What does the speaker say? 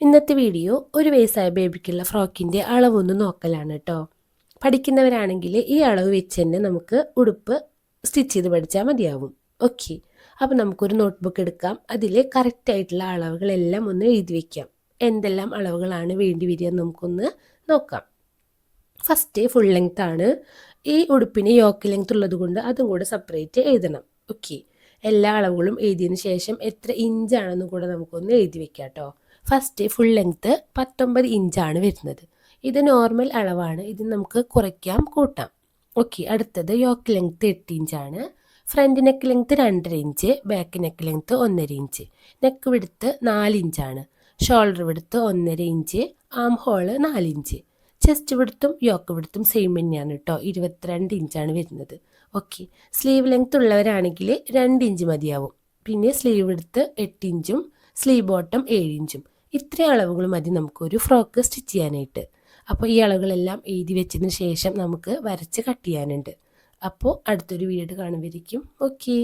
ഇന്നത്തെ വീഡിയോ ഒരു വയസ്സായ ബേബിക്കുള്ള ഫ്രോക്കിന്റെ അളവൊന്ന് നോക്കലാണ് കേട്ടോ പഠിക്കുന്നവരാണെങ്കിൽ ഈ അളവ് വെച്ച് തന്നെ നമുക്ക് ഉടുപ്പ് സ്റ്റിച്ച് ചെയ്ത് പഠിച്ചാൽ മതിയാവും. ഓക്കെ. അപ്പോൾ നമുക്കൊരു നോട്ട്ബുക്ക് എടുക്കാം. അതിൽ കറക്റ്റായിട്ടുള്ള അളവുകളെല്ലാം ഒന്ന് എഴുതി വയ്ക്കാം എന്തെല്ലാം അളവുകളാണ് വേണ്ടി വരിക നമുക്കൊന്ന് നോക്കാം. ഫസ്റ്റ് ഫുൾ ലെങ്ത് ആണ്. ഈ ഉടുപ്പിന് യോക്ക് ലെങ്ത് ഉള്ളത് കൊണ്ട് അതും കൂടെ സെപ്പറേറ്റ് എഴുതണം. ഓക്കെ. എല്ലാ അളവുകളും എഴുതിയതിന് ശേഷം എത്ര ഇഞ്ചാണെന്നും കൂടെ നമുക്കൊന്ന് എഴുതി വെക്കാം കേട്ടോ ഫസ്റ്റ് ഫുൾ ലെങ്ത്ത് പത്തൊമ്പത് ഇഞ്ചാണ് വരുന്നത്. ഇത് നോർമൽ അളവാണ്. ഇത് നമുക്ക് കുറയ്ക്കാം കൂട്ടാം. ഓക്കെ അടുത്തത് യോക്ക് ലെങ്ത്ത് എട്ട് ഇഞ്ചാണ് ഫ്രണ്ട് നെക്ക് ലെങ്ത്ത് രണ്ടര ഇഞ്ച് ബാക്ക് നെക്ക് ലെങ്ത്ത് ഒന്നര ഇഞ്ച് നെക്ക് വിടുത്ത് നാല് ഇഞ്ചാണ് ഷോൾഡർ വിടുത്ത് ഒന്നര ഇഞ്ച് ആം ഹോൾ നാല് ഇഞ്ച് ചെസ്റ്റ് വിടുത്തും യോക്ക് വിടുത്തും സെയിം തന്നെയാണ് കേട്ടോ ഇരുപത്തിരണ്ട് ഇഞ്ചാണ് വരുന്നത്. ഓക്കെ സ്ലീവ് ലെങ്ത്ത് ഉള്ളവരാണെങ്കിൽ രണ്ട് ഇഞ്ച് മതിയാവും. പിന്നെ സ്ലീവ് എടുത്ത് എട്ട് ഇഞ്ചും സ്ലീവ് ബോട്ടം ഏഴ് ഇഞ്ചും ഇത്രയും അളവുകൾ മതി നമുക്കൊരു ഫ്രോക്ക് സ്റ്റിച്ച് ചെയ്യാനായിട്ട്. അപ്പോൾ ഈ അളവുകളെല്ലാം എഴുതി വെച്ചതിന് ശേഷം നമുക്ക് വരച്ച് കട്ട് ചെയ്യാനുണ്ട്. അപ്പോൾ അടുത്തൊരു വീഡിയോ കാണുമ്പോഴേക്കും ഓക്കേ.